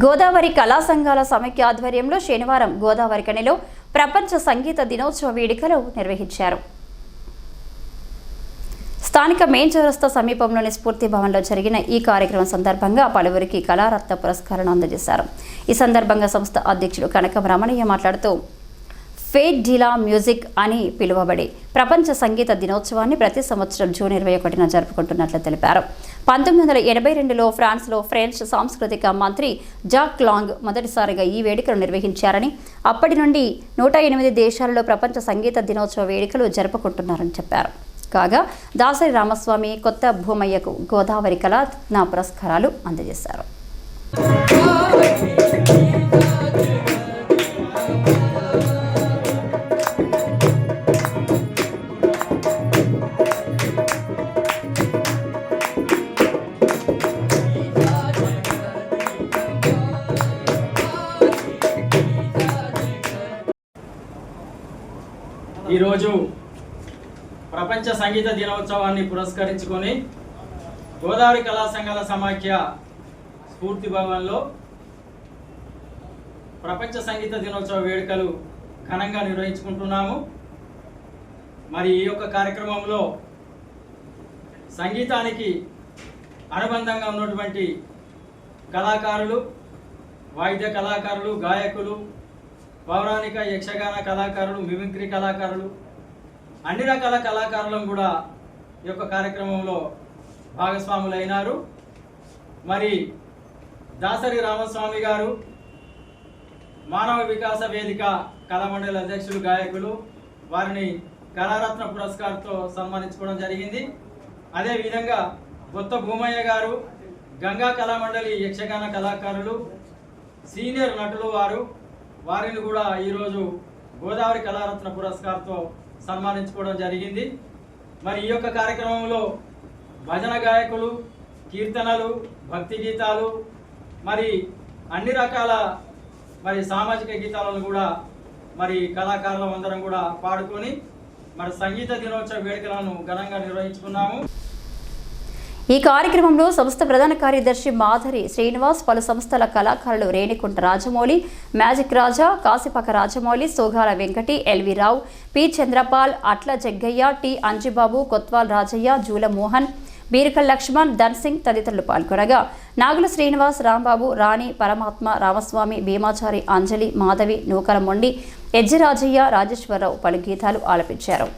గోదావరి కళా సంఘాల సమైక్య ఆధ్వర్యంలో శనివారం గోదావరి కణిలో ప్రపంచ సంగీత దినోత్సవ వేడుకలు నిర్వహించారు. స్థానిక మెయిన్ చౌరస్తా సమీపంలోని స్ఫూర్తి భవన్లో జరిగిన ఈ కార్యక్రమం సందర్భంగా పలువురికి కళారత్న పురస్కారాలను అందజేశారు. ఈ సందర్భంగా సంస్థ అధ్యక్షుడు కనకం రమణయ్య మాట్లాడుతూ ఫేట్ డిలా మ్యూజిక్ అని పిలువబడే ప్రపంచ సంగీత దినోత్సవాన్ని ప్రతి సంవత్సరం జూన్ ఇరవై ఒకటిన జరుపుకుంటున్నట్లు తెలిపారు. పంతొమ్మిది వందల ఎనభై రెండులో ఫ్రాన్స్లో ఫ్రెంచ్ సాంస్కృతిక మంత్రి జాక్ లాంగ్ మొదటిసారిగా ఈ వేడుకలు నిర్వహించారని అప్పటి నుండి నూట ఎనిమిది దేశాలలో ప్రపంచ సంగీత దినోత్సవ వేడుకలు జరుపుకుంటున్నారని చెప్పారు. కాగా దాసరి రామస్వామి కొత్త భూమయ్యకు గోదావరి కళా నా పురస్కారాలు అందజేశారు. ఈరోజు ప్రపంచ సంగీత దినోత్సవాన్ని పురస్కరించుకొని గోదావరి కళా సంఘాల సమాఖ్య స్ఫూర్తి భవన్లో ప్రపంచ సంగీత దినోత్సవ వేడుకలు ఘనంగా నిర్వహించుకుంటున్నాము. మరి ఈ యొక్క కార్యక్రమంలో సంగీతానికి అనుబంధంగా ఉన్నటువంటి కళాకారులు వాయిద్య కళాకారులు గాయకులు పౌరాణిక యక్షగాన కళాకారులు మిమిక్రీ కళాకారులు అన్ని రకాల కళాకారులను కూడా ఈ యొక్క కార్యక్రమంలో భాగస్వాములైనారు. మరి దాసరి రామస్వామి గారు మానవ వికాస వేదిక కళామండలి అధ్యక్షులు గాయకులు వారిని కళారత్న పురస్కారంతో సన్మానించుకోవడం జరిగింది. అదేవిధంగా కొత్త భూమయ్య గారు గంగా కళామండలి యక్షగాన కళాకారులు సీనియర్ నటులు వారు వారిని కూడా ఈరోజు గోదావరి కళారత్న పురస్కారంతో సన్మానించుకోవడం జరిగింది. మరి ఈ యొక్క కార్యక్రమంలో భజన గాయకులు కీర్తనలు భక్తి గీతాలు మరి అన్ని రకాల మరి సామాజిక గీతాలను కూడా మరి కళాకారులం అందరం కూడా పాడుకొని మరి సంగీత దినోత్సవ వేడుకలను ఘనంగా నిర్వహించుకున్నాము. ఈ కార్యక్రమంలో సంస్థ ప్రధాన కార్యదర్శి మాధరి శ్రీనివాస్ పలు సంస్థల కళాకారులు Renikunta Rajamouli magic Raja Kasipaka Rajamouli Sogala Venkati LV Rao P Chandrapal Atla Jaggaiah T Anjibabu Kotwal Rajaiah Jula Mohan Beerakal Laxman Dhan Singh తదితరులు పాల్గొనగా. నాగుల శ్రీనివాస్ రాంబాబు రాణి పరమాత్మ రామస్వామి భీమాచారి అంజలి మాధవి నూకల మొండి ఎజ్జిరాజయ్య రాజేశ్వరరావు పలు గీతాలు ఆలపించారు.